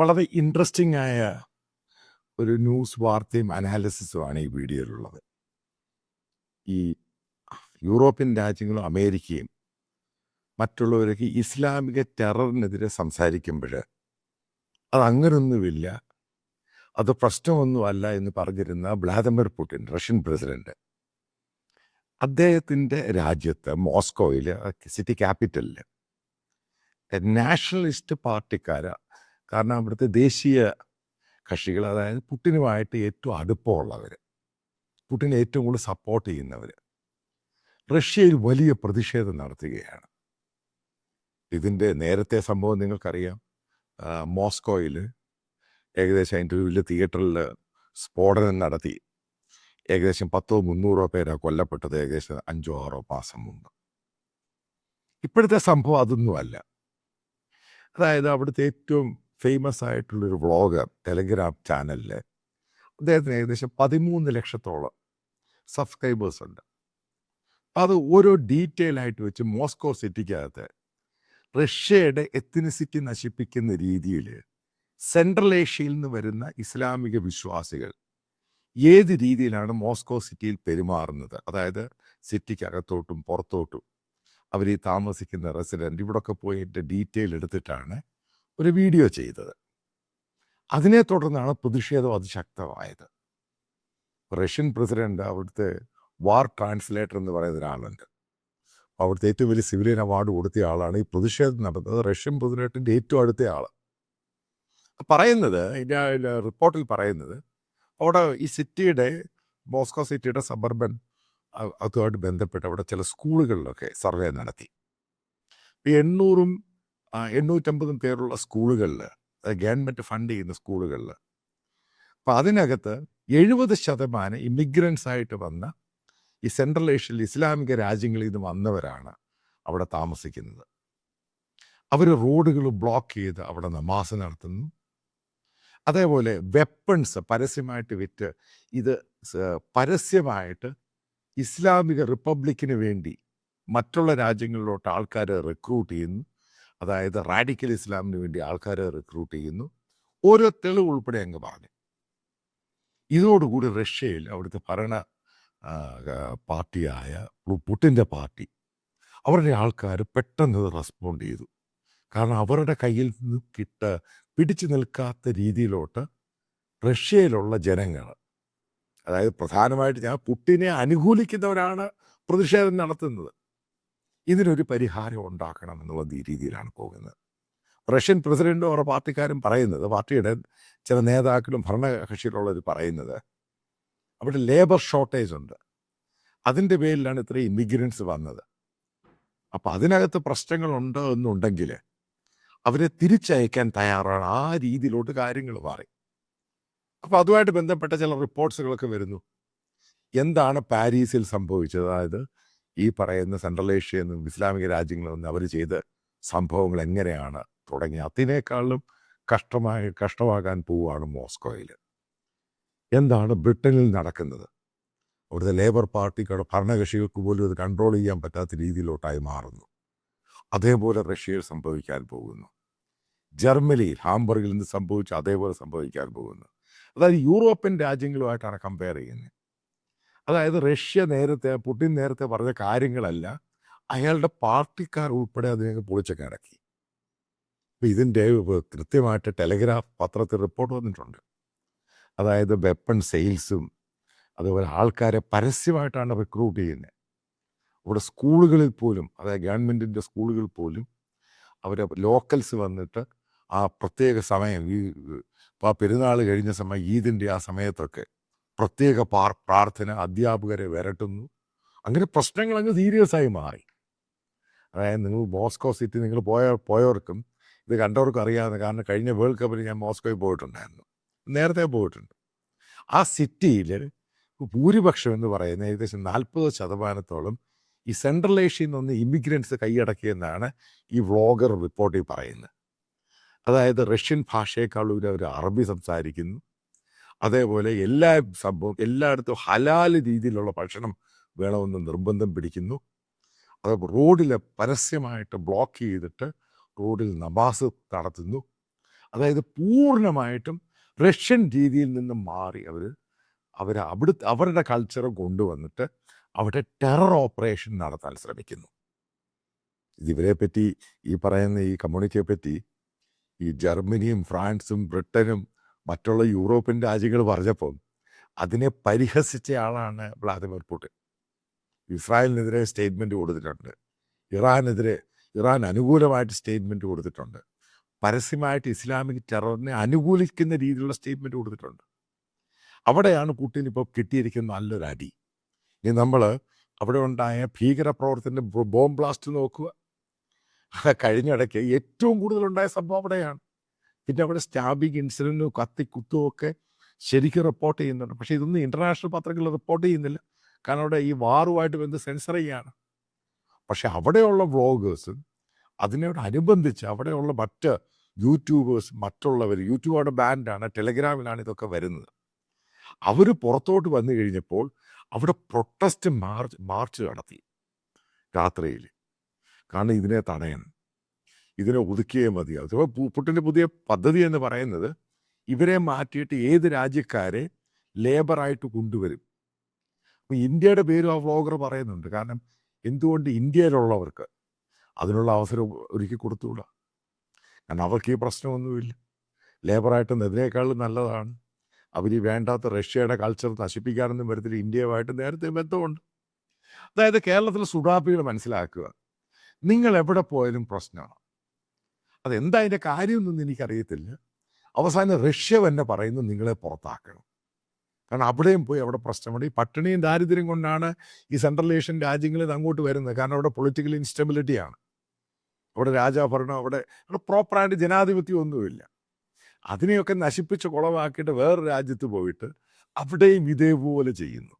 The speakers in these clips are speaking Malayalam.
വളരെ ഇൻട്രസ്റ്റിംഗ് ആയ ഒരു ന്യൂസ് വാർത്തയും അനാലിസിസുമാണ് ഈ വീഡിയോയിലുള്ളത്. ഈ യൂറോപ്യൻ രാജ്യങ്ങളും അമേരിക്കയും മറ്റുള്ളവരൊക്കെ ഇസ്ലാമിക ടെററിനെതിരെ സംസാരിക്കുമ്പോൾ അത് അങ്ങനൊന്നുമില്ല അത് പ്രശ്നമൊന്നുമല്ല എന്ന് പറഞ്ഞിരുന്ന വ്ളാദിമിർ പുടിൻ റഷ്യൻ പ്രസിഡന്റ് അദ്ദേഹത്തിന്റെ രാജ്യത്ത് മോസ്കോയിൽ സിറ്റി ക്യാപിറ്റലിൽ നാഷണലിസ്റ്റ് പാർട്ടിക്കാർ കാരണം അവിടുത്തെ ദേശീയ കക്ഷികൾ അതായത് പുട്ടിനുമായിട്ട് ഏറ്റവും അടുപ്പമുള്ളവർ പുട്ടിനെ ഏറ്റവും കൂടുതൽ സപ്പോർട്ട് ചെയ്യുന്നവർ റഷ്യയിൽ വലിയ പ്രതിഷേധം നടത്തുകയാണ്. ഇതിന്റെ നേരത്തെ സംഭവം നിങ്ങൾക്കറിയാം. മോസ്കോയിൽ ഏകദേശം അതിന്റെ ഒരു വലിയ തിയേറ്ററിൽ സ്ഫോടനം നടത്തി. ഏകദേശം പത്തോ മുന്നൂറോ പേരാ കൊല്ലപ്പെട്ടത് ഏകദേശം അഞ്ചോ ആറോ മാസം മുമ്പ്. ഇപ്പോഴത്തെ സംഭവം അതൊന്നുമല്ല. അതായത് അവിടുത്തെ ഏറ്റവും ഫേമസ് ആയിട്ടുള്ളൊരു വ്ളോഗർ ടെലിഗ്രാം ചാനലിൽ അദ്ദേഹത്തിന് ഏകദേശം പതിമൂന്ന് ലക്ഷത്തോളം സബ്സ്ക്രൈബേഴ്സ് ഉണ്ട്. അത് ഓരോ ഡീറ്റെയിൽ ആയിട്ട് വെച്ച് മോസ്കോ സിറ്റിക്കകത്ത് റഷ്യയുടെ എത്തിനിസിറ്റി നശിപ്പിക്കുന്ന രീതിയിൽ സെൻട്രൽ ഏഷ്യയിൽ നിന്ന് വരുന്ന ഇസ്ലാമിക വിശ്വാസികൾ ഏത് രീതിയിലാണ് മോസ്കോ സിറ്റിയിൽ പെരുമാറുന്നത്? അതായത് സിറ്റിക്കകത്തോട്ടും പുറത്തോട്ടും അവർ ഈ താമസിക്കുന്ന റെസിഡന്റ് ഇവിടൊക്കെ പോയിട്ട് ഡീറ്റെയിൽ എടുത്തിട്ടാണ് ഒരു വീഡിയോ ചെയ്തത്. അതിനെ തുടർന്നാണ് പ്രതിഷേധം അതിശക്തമായത്. റഷ്യൻ പ്രസിഡന്റ് അവിടുത്തെ വാർ ട്രാൻസ്ലേറ്റർ എന്ന് പറയുന്ന ഒരാളുണ്ട്. അവിടുത്തെ ഏറ്റവും വലിയ സിവിലിയൻ അവാർഡ് കൊടുത്ത ആളാണ് ഈ പ്രതിഷേധം നടന്നത്. റഷ്യൻ പ്രസിഡന്റിന്റെ ഏറ്റവും അടുത്ത ആൾ പറയുന്നത് റിപ്പോർട്ടിൽ പറയുന്നത് അവിടെ ഈ സിറ്റിയുടെ മോസ്കോ സിറ്റിയുടെ സബർബൻ അതുമായിട്ട് ബന്ധപ്പെട്ട് അവിടെ ചില സ്കൂളുകളിലൊക്കെ സർവേ നടത്തി. എണ്ണൂറും എണ്ണൂറ്റമ്പതും പേരുള്ള സ്കൂളുകളിൽ ഗവൺമെന്റ് ഫണ്ട് ചെയ്യുന്ന സ്കൂളുകളിൽ അപ്പം അതിനകത്ത് എഴുപത് ശതമാനം ഇമിഗ്രൻസ് ആയിട്ട് വന്ന ഈ സെൻട്രൽ ഏഷ്യയിൽ ഇസ്ലാമിക രാജ്യങ്ങളിൽ നിന്ന് വന്നവരാണ് അവിടെ താമസിക്കുന്നത്. അവർ റോഡുകൾ ബ്ലോക്ക് ചെയ്ത് അവിടെ നമാസ് നടത്തുന്നു. അതേപോലെ വെപ്പൺസ് പരസ്യമായിട്ട് വിറ്റ് ഇത് പരസ്യമായിട്ട് ഇസ്ലാമിക റിപ്പബ്ലിക്കിന് വേണ്ടി മറ്റുള്ള രാജ്യങ്ങളിലോട്ട് ആൾക്കാരെ റിക്രൂട്ട് ചെയ്യുന്നു. അതായത് റാഡിക്കൽ ഇസ്ലാമിന് വേണ്ടി ആൾക്കാരെ റിക്രൂട്ട് ചെയ്യുന്നു. ഓരോ തെളിവ് ഉൾപ്പെടെ അങ്ങ് പറഞ്ഞു. ഇതോടുകൂടി റഷ്യയിൽ അവിടുത്തെ ഭരണ പാർട്ടിയായ പുട്ടിന്റെ പാർട്ടി അവരുടെ ആൾക്കാർ പെട്ടെന്ന് റെസ്പോണ്ട് ചെയ്തു. കാരണം അവരുടെ കയ്യിൽ നിന്ന് കിട്ട പിടിച്ചു നിൽക്കാത്ത രീതിയിലോട്ട് റഷ്യയിലുള്ള ജനങ്ങൾ അതായത് പ്രധാനമായിട്ട് ഞാൻ പുട്ടിനെ അനുകൂലിക്കുന്നവരാണ് പ്രതിഷേധം നടത്തുന്നത്. ഇതിനൊരു പരിഹാരം ഉണ്ടാക്കണം എന്നുള്ള രീതിയിലാണ് പോകുന്നത്. റഷ്യൻ പ്രസിഡന്റും അവരുടെ പാർട്ടിക്കാരും പറയുന്നത് പാർട്ടിയുടെ ചില നേതാക്കളും ഭരണകക്ഷിയിലുള്ളവർ പറയുന്നത് അവിടെ ലേബർ ഷോർട്ടേജ് ഉണ്ട്. അതിന്റെ പേരിലാണ് ഇത്രയും ഇമിഗ്രൻസ് വന്നത്. അപ്പോൾ അതിനകത്ത് പ്രശ്നങ്ങളുണ്ട് എന്നുണ്ടെങ്കിൽ അവരെ തിരിച്ചയക്കാൻ തയ്യാറാണ്. ആ രീതിയിലോട്ട് കാര്യങ്ങൾ മാറി. അപ്പോൾ അതുമായിട്ട് ബന്ധപ്പെട്ട ചില റിപ്പോർട്ട്സുകളൊക്കെ വരുന്നു. എന്താണ് പാരീസിൽ സംഭവിച്ചത്? അതായത് ഈ പറയുന്ന സെൻട്രൽ ഏഷ്യ എന്നും ഇസ്ലാമിക രാജ്യങ്ങളിൽ നിന്ന് അവർ ചെയ്ത സംഭവങ്ങൾ എങ്ങനെയാണ് തുടങ്ങി അതിനേക്കാളും കഷ്ടമായി കഷ്ടമാകാൻ പോവുകയാണ് മോസ്കോയിൽ എന്താണ് ബ്രിട്ടനിൽ നടക്കുന്നത്? അവിടുത്തെ ലേബർ പാർട്ടിക്കാരുടെ ഭരണകക്ഷികൾക്ക് പോലും ഇത് കൺട്രോൾ ചെയ്യാൻ പറ്റാത്ത രീതിയിലോട്ടായി മാറുന്നു. അതേപോലെ റഷ്യയിൽ സംഭവിക്കാൻ പോകുന്നു. ജർമ്മനിയിൽ ഹാംബർഗിൽ നിന്ന് സംഭവിച്ചു അതേപോലെ സംഭവിക്കാൻ പോകുന്നു. അതായത് യൂറോപ്യൻ രാജ്യങ്ങളുമായിട്ടാണ് കമ്പയർ ചെയ്യുന്നത്. അതായത് റഷ്യ നേരത്തെ പുടിൻ നേരത്തെ പറഞ്ഞ കാര്യങ്ങളല്ല അയാളുടെ പാർട്ടിക്കാർ ഉൾപ്പെടെ അതിനെ അപ്പം ഇതിന്റെ കൃത്യമായിട്ട് ടെലഗ്രാഫ് പത്രത്തിൽ റിപ്പോർട്ട് വന്നിട്ടുണ്ട്. അതായത് വെപ്പൺ സെയിൽസും അതുപോലെ ആൾക്കാരെ പരസ്യമായിട്ടാണ് റിക്രൂട്ട് ചെയ്യുന്നത്. ഇവിടെ സ്കൂളുകളിൽ പോലും അതായത് ഗവൺമെന്റിന്റെ സ്കൂളുകളിൽ പോലും അവർ ലോക്കൽസ് വന്നിട്ട് ആ പ്രത്യേക സമയം ഈ ആ പെരുന്നാൾ കഴിഞ്ഞ സമയം ഈദിന്റെ ആ സമയത്തൊക്കെ പ്രത്യേക പാർ പ്രാർത്ഥന അധ്യാപകരെ വരട്ടുന്നു. അങ്ങനെ പ്രശ്നങ്ങൾ അങ്ങ് സീരിയസ് ആയി മാറി. അതായത് നിങ്ങൾ മോസ്കോ സിറ്റി നിങ്ങൾ പോയ പോയവർക്കും ഇത് കണ്ടവർക്കും അറിയാവുന്ന കാരണം കഴിഞ്ഞ വേൾഡ് കപ്പിൽ ഞാൻ മോസ്കോയിൽ പോയിട്ടുണ്ടായിരുന്നു. നേരത്തെ പോയിട്ടുണ്ട്. ആ സിറ്റിയിൽ ഭൂരിപക്ഷം എന്ന് പറയുന്നത് ഏകദേശം നാൽപ്പത് ശതമാനത്തോളം ഈ സെൻട്രൽ ഏഷ്യയിൽ നിന്ന് ഇമിഗ്രൻസ് കൈയടക്കിയെന്നാണ് ഈ വ്ളോഗർ റിപ്പോർട്ടിൽ പറയുന്നത്. അതായത് റഷ്യൻ ഭാഷയെക്കാളും അവർ അറബി സംസാരിക്കുന്നു. അതേപോലെ എല്ലാ സംഭവം എല്ലായിടത്തും ഹലാൽ രീതിയിലുള്ള ഭക്ഷണം വേണമെന്ന് നിർബന്ധം പിടിക്കുന്നു. അത് റോഡിൽ പരസ്യമായിട്ട് ബ്ലോക്ക് ചെയ്തിട്ട് റോഡിൽ നമാസ് നടത്തുന്നു. അതായത് പൂർണമായിട്ടും റഷ്യൻ രീതിയിൽ നിന്ന് മാറി അവർ അവർ അവിടെ അവരുടെ കൾച്ചർ കൊണ്ടുവന്നിട്ട് അവിടെ ടെറർ ഓപ്പറേഷൻ നടത്താൻ ശ്രമിക്കുന്നു. ഇതിവരെ പറ്റി ഈ പറയുന്ന ഈ കമ്മ്യൂണിറ്റിയെ പറ്റി ഈ ജർമ്മനിയും ഫ്രാൻസും ബ്രിട്ടനും മറ്റുള്ള യൂറോപ്യൻ രാജ്യങ്ങൾ പറഞ്ഞപ്പോൾ അതിനെ പരിഹസിച്ച ആളാണ് വ്ളാദിമിർ പുടിൻ. ഇസ്രായേലിനെതിരെ സ്റ്റേറ്റ്മെന്റ് കൊടുത്തിട്ടുണ്ട്. ഇറാനെതിരെ ഇറാൻ അനുകൂലമായിട്ട് സ്റ്റേറ്റ്മെന്റ് കൊടുത്തിട്ടുണ്ട്. പരസ്യമായിട്ട് ഇസ്ലാമിക് ടെററിനെ അനുകൂലിക്കുന്ന രീതിയിലുള്ള സ്റ്റേറ്റ്മെന്റ് കൊടുത്തിട്ടുണ്ട്. അവിടെയാണ് പുട്ടിൻ ഇപ്പോൾ കിട്ടിയിരിക്കുന്ന നല്ലൊരു അടി. ഇനി നമ്മൾ അവിടെ ഉണ്ടായ ഭീകരപ്രവർത്തന ബോംബ് ബ്ലാസ്റ്റ് നോക്കുക. കഴിഞ്ഞിടയ്ക്ക് ഏറ്റവും കൂടുതലുണ്ടായ സംഭവം അവിടെയാണ്. പിന്നെ അവിടെ സ്റ്റാബിങ് കത്തി കുത്തും ഒക്കെ ശരിക്കും റിപ്പോർട്ട് ചെയ്യുന്നുണ്ട്. പക്ഷേ ഇതൊന്നും ഇന്റർനാഷണൽ പത്രങ്ങൾ റിപ്പോർട്ട് ചെയ്യുന്നില്ല. കാരണം അവിടെ ഈ വാറുമായിട്ട് ബന്ധം സെൻസർ ചെയ്യാണ് പക്ഷെ അവിടെയുള്ള വ്ളോഗേഴ്സ് അതിനോട് അനുബന്ധിച്ച് അവിടെയുള്ള മറ്റ് യൂട്യൂബേഴ്സ് മറ്റുള്ളവർ യൂട്യൂബ് അവിടെ ബാൻഡാണ് ടെലഗ്രാമിലാണ് ഇതൊക്കെ വരുന്നത്. അവർ പുറത്തോട്ട് വന്നു കഴിഞ്ഞപ്പോൾ അവിടെ പ്രൊട്ടസ്റ്റ് മാർച്ച് മാർച്ച് നടത്തി രാത്രിയിൽ. കാരണം ഇതിനെ തടയണം ഇതിനെ ഒതുക്കിയേ മതിയാവും അപ്പോൾ പുട്ടിന്റെ പുതിയ പദ്ധതി എന്ന് പറയുന്നത് ഇവരെ മാറ്റിയിട്ട് ഏത് രാജ്യക്കാരെ ലേബറായിട്ട് കൊണ്ടുവരും. അപ്പോൾ ഇന്ത്യയുടെ പേരും ആ വ്ളോഗർ പറയുന്നുണ്ട്. കാരണം എന്തുകൊണ്ട് ഇന്ത്യയിലുള്ളവർക്ക് അതിനുള്ള അവസരം ഒരുക്കി കൊടുത്തുകൂടാ? കാരണം അവർക്ക് ഈ പ്രശ്നമൊന്നുമില്ല. ലേബറായിട്ട് ഇതിനേക്കാളും നല്ലതാണ്. അവർ ഈ വേണ്ടാത്ത റഷ്യയുടെ കൾച്ചർ നശിപ്പിക്കാനൊന്നും വരത്തില്ല. ഇന്ത്യയുമായിട്ട് നേരത്തെ ബന്ധമുണ്ട്. അതായത് കേരളത്തിലെ സുഡാപ്പികൾ മനസ്സിലാക്കുക. നിങ്ങൾ എവിടെ പോയാലും പ്രശ്നമാണ്. അതെന്താ അതിന്റെ കാര്യമൊന്നും എനിക്കറിയത്തില്ല. അവസാനം റഷ്യ തന്നെ പറയുന്നു നിങ്ങളെ പുറത്താക്കണം. കാരണം അവിടെയും പോയി അവിടെ പ്രശ്നമുണ്ട്. ഈ പട്ടിണിയും ദാരിദ്ര്യം കൊണ്ടാണ് ഈ സെൻട്രൽ ഏഷ്യൻ രാജ്യങ്ങളിൽ അങ്ങോട്ട് വരുന്നത്. കാരണം അവിടെ പൊളിറ്റിക്കൽ ഇൻസ്റ്റബിലിറ്റിയാണ് അവിടെ രാജാഭരണം അവിടെ അവിടെ പ്രോപ്പറായിട്ട് ജനാധിപത്യം ഒന്നുമില്ല. അതിനെയൊക്കെ നശിപ്പിച്ച് കുളമാക്കിയിട്ട് വേറെ രാജ്യത്ത് പോയിട്ട് അവിടെയും ഇതേപോലെ ചെയ്യുന്നു.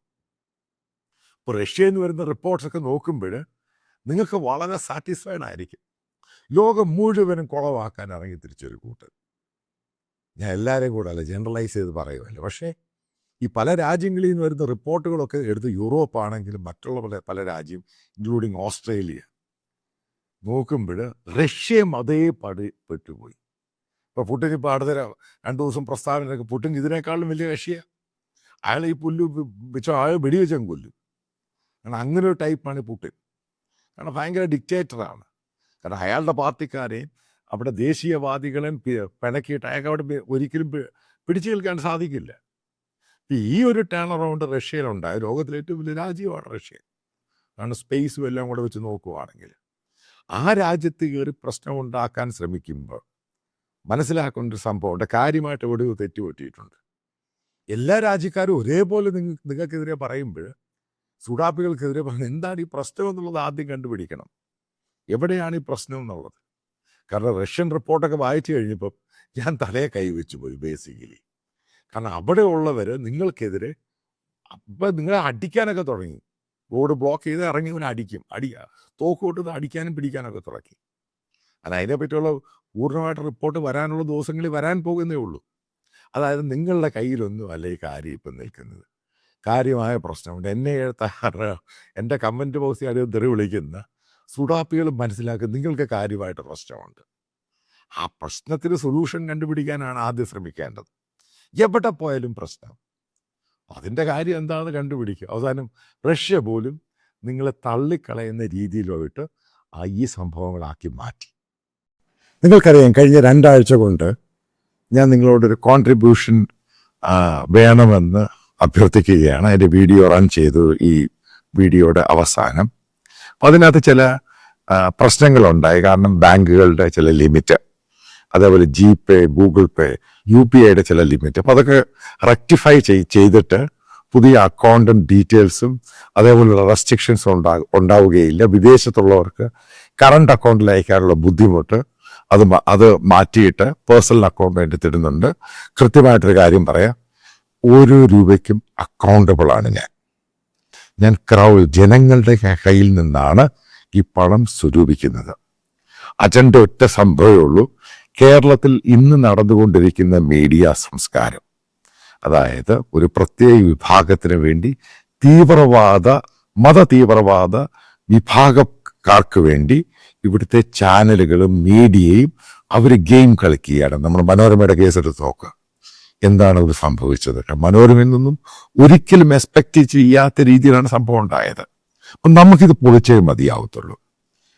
ഇപ്പോൾ റഷ്യയിൽ നിന്ന് വരുന്ന റിപ്പോർട്ട്സൊക്കെ നോക്കുമ്പോൾ നിങ്ങൾക്ക് വളരെ സാറ്റിസ്ഫൈഡ് ആയിരിക്കും. ലോകം മുഴുവനും കുളവാക്കാൻ ഇറങ്ങി തിരിച്ചൊരു കൂട്ടർ. ഞാൻ എല്ലാവരെയും കൂടെ അല്ല ജനറലൈസ് ചെയ്ത് പറയുമല്ലോ പക്ഷേ ഈ പല രാജ്യങ്ങളിൽ നിന്ന് വരുന്ന റിപ്പോർട്ടുകളൊക്കെ എടുത്ത് യൂറോപ്പ് ആണെങ്കിലും മറ്റുള്ള പല പല രാജ്യം ഇൻക്ലൂഡിങ് ഓസ്ട്രേലിയ നോക്കുമ്പോൾ റഷ്യയും അതേ പടി പെട്ടുപോയി. ഇപ്പോൾ പുട്ടിൻ ഇപ്പോൾ അടുത്ത രണ്ട് ദിവസം പ്രസ്താവനയൊക്കെ പുട്ടിൻ ഇതിനേക്കാളും വലിയ കക്ഷിയാണ് അയാൾ ഈ പുല്ലു വെച്ചോ അയാൾ വെടിവെച്ചാൽ കൊല്ലും. കാരണം അങ്ങനെ ഒരു ടൈപ്പാണ് പുട്ടിൻ. കാരണം ഭയങ്കര ഡിക്റ്റേറ്ററാണ് കാരണം അയാളുടെ പാർട്ടിക്കാരെയും അവിടെ ദേശീയവാദികളെയും പിണക്കിയിട്ട് അയാൾക്ക് അവിടെ ഒരിക്കലും പിടിച്ചു നിൽക്കാൻ സാധിക്കില്ല. ഈ ഒരു ടേൺ അറൗണ്ട് റഷ്യയിലുണ്ടായ ലോകത്തിലെ ഏറ്റവും വലിയ രാജ്യമാണ് റഷ്യ. കാരണം സ്പേസും എല്ലാം കൂടെ വെച്ച് നോക്കുവാണെങ്കിൽ ആ രാജ്യത്ത് കയറി പ്രശ്നം ഉണ്ടാക്കാൻ ശ്രമിക്കുമ്പോൾ മനസ്സിലാക്കുന്ന ഒരു സംഭവമുണ്ട് കാര്യമായിട്ട് എവിടെയോ തെറ്റുപറ്റിയിട്ടുണ്ട്. എല്ലാ രാജ്യക്കാരും ഒരേപോലെ നിങ്ങൾ നിങ്ങൾക്കെതിരെ പറയുമ്പോൾ സുഡാപ്പികൾക്കെതിരെ പറയുന്നത് എന്താണ് ഈ പ്രശ്നം എന്നുള്ളത് ആദ്യം കണ്ടുപിടിക്കണം. എവിടെയാണ് ഈ പ്രശ്നം എന്നുള്ളത്? കാരണം റഷ്യൻ റിപ്പോർട്ടൊക്കെ വായിച്ചു കഴിഞ്ഞപ്പം ഞാൻ തലയെ കൈവച്ചു പോയി ബേസിക്കലി കാരണം അവിടെ ഉള്ളവർ നിങ്ങൾക്കെതിരെ അപ്പം നിങ്ങളെ അടിക്കാനൊക്കെ തുടങ്ങി. റോഡ് ബ്ലോക്ക് ചെയ്ത് ഇറങ്ങി ഇവനെ അടിക്കും. അടിക്കുക തോക്കോട്ട് അടിക്കാനും പിടിക്കാനൊക്കെ തുടങ്ങി അത് അതിനെപ്പറ്റിയുള്ള പൂർണമായിട്ട് റിപ്പോർട്ട് വരാനുള്ള ദിവസങ്ങളിൽ വരാൻ പോകുന്നേ ഉള്ളൂ. അതായത് നിങ്ങളുടെ കയ്യിലൊന്നും അല്ല ഈ കാര്യം ഇപ്പം നിൽക്കുന്നത്. കാര്യമായ പ്രശ്നമുണ്ട്. എന്നെ എഴുത്താറ് എന്റെ കമന്റ് ബോക്സിൽ ആരും തെറി വിളിക്കുന്ന സുഡാപ്പികൾ മനസ്സിലാക്കുക നിങ്ങൾക്ക് കാര്യമായിട്ട് പ്രശ്നമുണ്ട്. ആ പ്രശ്നത്തിന് സൊല്യൂഷൻ കണ്ടുപിടിക്കാനാണ് ആദ്യം ശ്രമിക്കേണ്ടത്. എവിടെ പോയാലും പ്രശ്നം. അതിന്റെ കാര്യം എന്താണെന്ന് കണ്ടുപിടിക്കുക. അവസാനം റഷ്യ പോലും നിങ്ങളെ തള്ളിക്കളയുന്ന രീതിയിലോട്ട് ആ ഈ സംഭവങ്ങളാക്കി മാറ്റി. നിങ്ങൾക്കറിയാം കഴിഞ്ഞ രണ്ടാഴ്ച കൊണ്ട് ഞാൻ നിങ്ങളോടൊരു കോൺട്രിബ്യൂഷൻ വേണമെന്ന് അഭ്യർത്ഥിക്കുകയാണ്. അതിന്റെ വീഡിയോ റൺ ചെയ്തു ഈ വീഡിയോയുടെ അവസാനം. അപ്പം അതിനകത്ത് ചില പ്രശ്നങ്ങളുണ്ടായി. കാരണം ബാങ്കുകളുടെ ചില ലിമിറ്റ് അതേപോലെ G pay Google pay U P ഐയുടെ ചില ലിമിറ്റ്. അപ്പോൾ അതൊക്കെ റെക്ടിഫൈ ചെയ്തിട്ട് പുതിയ അക്കൗണ്ടും ഡീറ്റെയിൽസും അതേപോലുള്ള റെസ്ട്രിക്ഷൻസും ഉണ്ടാ ഉണ്ടാവുകയില്ല. വിദേശത്തുള്ളവർക്ക് കറണ്ട് അക്കൗണ്ടിൽ അയക്കാനുള്ള ബുദ്ധിമുട്ട് അത് അത് മാറ്റിയിട്ട് പേഴ്സണൽ അക്കൗണ്ട് വേണ്ടി തരുന്നുണ്ട് കൃത്യമായിട്ടൊരു കാര്യം പറയാം. ഓരോ രൂപയ്ക്കും അക്കൗണ്ടബിൾ ആണ് ഞാൻ. ഞാൻ ക്രൗ ജനങ്ങളുടെ കയ്യിൽ നിന്നാണ് ഈ പണം സ്വരൂപിക്കുന്നത്. അജണ്ട ഒറ്റ സംഭവമേ ഉള്ളൂ. കേരളത്തിൽ ഇന്ന് നടന്നുകൊണ്ടിരിക്കുന്ന മീഡിയ സംസ്കാരം. അതായത് ഒരു പ്രത്യേക വിഭാഗത്തിന് വേണ്ടി തീവ്രവാദ മത തീവ്രവാദ വിഭാഗക്കാർക്ക് വേണ്ടി ഇവിടുത്തെ ചാനലുകളും മീഡിയയും അവർ ഗെയിം കളിക്കുകയാണ്. നമ്മൾ മനോരമയുടെ കേസെടുത്ത് നോക്കുക എന്താണ് ഇത് സംഭവിച്ചത്? മനോരമയിൽ നിന്നും ഒരിക്കലും എക്സ്പെക്ട് ചെയ്യാത്ത രീതിയിലാണ് സംഭവം ഉണ്ടായത്. അപ്പം നമുക്കിത് പൊളിച്ചേ മതിയാവത്തുള്ളൂ.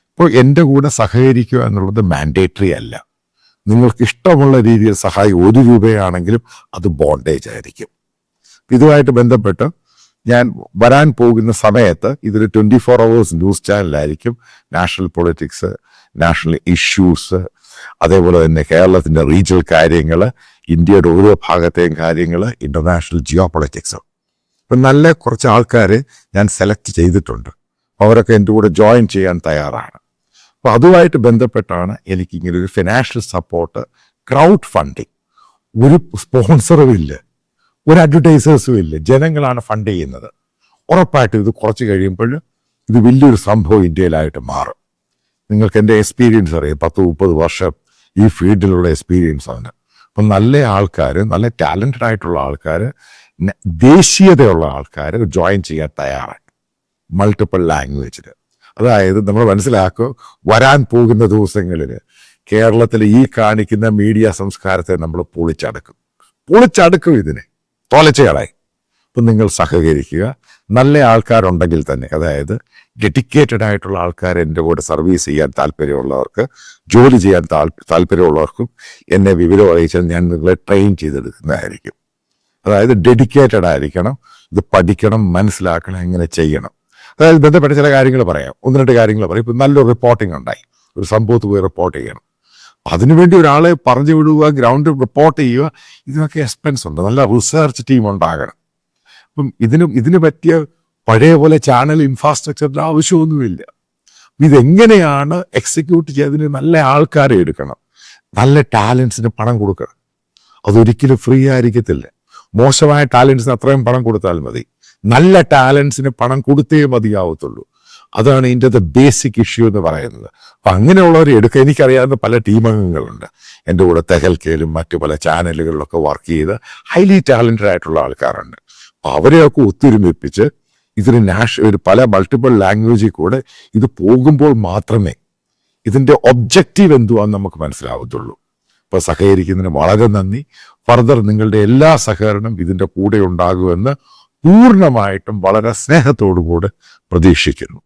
ഇപ്പോൾ എന്റെ കൂടെ സഹകരിക്കുക എന്നുള്ളത് മാൻഡേറ്ററി അല്ല. നിങ്ങൾക്ക് ഇഷ്ടമുള്ള രീതിയിൽ സഹായം ഒരു രൂപയാണെങ്കിലും അത് ബോണ്ടേജ് ആയിരിക്കും. ഇതുമായിട്ട് ബന്ധപ്പെട്ട് ഞാൻ വരാൻ പോകുന്ന സമയത്ത് ഇതൊരു ട്വന്റി ഫോർ അവേഴ്സ് ന്യൂസ് ചാനലായിരിക്കും നാഷണൽ പൊളിറ്റിക്സ് നാഷണൽ ഇഷ്യൂസ് അതേപോലെ തന്നെ കേരളത്തിന്റെ റീജിയൽ കാര്യങ്ങൾ ഇന്ത്യയുടെ ഓരോ ഭാഗത്തെയും കാര്യങ്ങൾ ഇന്റർനാഷണൽ ജിയോ പൊളിറ്റിക്സ് ഇപ്പം നല്ല കുറച്ച് ആൾക്കാർ ഞാൻ സെലക്ട് ചെയ്തിട്ടുണ്ട്. അവരൊക്കെ എന്റെ കൂടെ ജോയിൻ ചെയ്യാൻ തയ്യാറാണ്. അപ്പോൾ അതുമായിട്ട് ബന്ധപ്പെട്ടാണ് എനിക്കിങ്ങനെ ഒരു ഫിനാൻഷ്യൽ സപ്പോർട്ട് ക്രൗഡ് ഫണ്ടിങ് ഒരു സ്പോൺസറും ഇല്ല. ഒരു അഡ്വർടൈസേഴ്സും ഇല്ല. ജനങ്ങളാണ് ഫണ്ട് ചെയ്യുന്നത്. ഉറപ്പായിട്ടും ഇത് കുറച്ച് കഴിയുമ്പോൾ ഇത് വലിയൊരു സംഭവം ഇന്ത്യയിലായിട്ട് മാറും. നിങ്ങൾക്ക് എന്റെ എക്സ്പീരിയൻസ് അറിയാം. പത്ത് മുപ്പത് വർഷം ഈ ഫീൽഡിലുള്ള എക്സ്പീരിയൻസ് ആണ്. അപ്പം നല്ല ആൾക്കാർ നല്ല ടാലന്റഡ് ആയിട്ടുള്ള ആൾക്കാർ ദേശീയതയുള്ള ആൾക്കാർ ജോയിൻ ചെയ്യാൻ തയ്യാറാണ്. മൾട്ടിപ്പിൾ ലാംഗ്വേജിൽ അതായത് നമ്മൾ മനസ്സിലാക്കുക വരാൻ പോകുന്ന ദിവസങ്ങളിൽ കേരളത്തിൽ ഈ കാണിക്കുന്ന മീഡിയ സംസ്കാരത്തെ നമ്മൾ പൊളിച്ചടക്കും. പൊളിച്ചടക്കും ഇതിനെ. തോലച്ചയാളായി. അപ്പം നിങ്ങൾ സഹകരിക്കുക. നല്ല ആൾക്കാരുണ്ടെങ്കിൽ തന്നെ അതായത് ഡെഡിക്കേറ്റഡ് ആയിട്ടുള്ള ആൾക്കാർ എന്റെ കൂടെ സർവീസ് ചെയ്യാൻ താല്പര്യമുള്ളവർക്ക് ജോലി ചെയ്യാൻ താല്പര്യമുള്ളവർക്കും എന്നെ വിവരം അറിയിച്ചാൽ ഞാൻ നിങ്ങളെ ട്രെയിൻ ചെയ്തെടുക്കുന്നതായിരിക്കും. അതായത് ഡെഡിക്കേറ്റഡ് ആയിരിക്കണം ഇത് പഠിക്കണം മനസ്സിലാക്കണം എങ്ങനെ ചെയ്യണം. അതായത് ബന്ധപ്പെട്ട ചില കാര്യങ്ങൾ പറയാം. ഒന്ന് രണ്ട് കാര്യങ്ങൾ പറയും. ഇപ്പം നല്ലൊരു റിപ്പോർട്ടിംഗ് ഉണ്ടായി. ഒരു സംഭവത്ത് പോയി റിപ്പോർട്ട് ചെയ്യണം. അതിനുവേണ്ടി ഒരാളെ പറഞ്ഞു വിടുക ഗ്രൗണ്ട് റിപ്പോർട്ട് ചെയ്യുക ഇതിനൊക്കെ എക്സ്പെൻസ് ഉണ്ട്. നല്ല റിസർച്ച് ടീം ഉണ്ടാകണം. അപ്പം ഇതിന് ഇതിന് പറ്റിയ പഴയ പോലെ ചാനൽ ഇൻഫ്രാസ്ട്രക്ചറിന്റെ ആവശ്യമൊന്നുമില്ല. ഇതെങ്ങനെയാണ് എക്സിക്യൂട്ട് ചെയ്തതിന് നല്ല ആൾക്കാരെ എടുക്കണം. നല്ല ടാലൻസിന് പണം കൊടുക്കണം. അതൊരിക്കലും ഫ്രീ ആയിരിക്കത്തില്ല. മോശമായ ടാലൻസിന് അത്രയും പണം കൊടുത്താൽ മതി. നല്ല ടാലൻസിന് പണം കൊടുത്തേ മതിയാവത്തുള്ളൂ. അതാണ് ഇതിന്റെ ബേസിക് ഇഷ്യൂ എന്ന് പറയുന്നത്. അപ്പം അങ്ങനെയുള്ളവരെ എടുക്കുക എനിക്കറിയാവുന്ന പല ടീമംഗങ്ങളുണ്ട് എന്റെ കൂടെ തെഹൽക്കയിലും മറ്റു പല ചാനലുകളിലൊക്കെ വർക്ക് ചെയ്ത് ഹൈലി ടാലന്റഡ് ആയിട്ടുള്ള ആൾക്കാരുണ്ട്. അപ്പം അവരെയൊക്കെ ഒത്തൊരുമിപ്പിച്ച് ഇതിന് നാഷ ഒരു പല മൾട്ടിപ്പിൾ ലാംഗ്വേജിൽ കൂടെ ഇത് പോകുമ്പോൾ മാത്രമേ ഇതിന്റെ ഒബ്ജക്റ്റീവ് എന്തുവാന്ന് നമുക്ക് മനസ്സിലാവത്തുള്ളൂ. അപ്പോൾ സഹകരിക്കുന്നതിന് വളരെ നന്ദി. ഫർദർ നിങ്ങളുടെ എല്ലാ സഹകരണം ഇതിന്റെ കൂടെ ഉണ്ടാകുമെന്ന് പൂർണമായിട്ടും വളരെ സ്നേഹത്തോടു കൂടെ പ്രതീക്ഷിക്കുന്നു.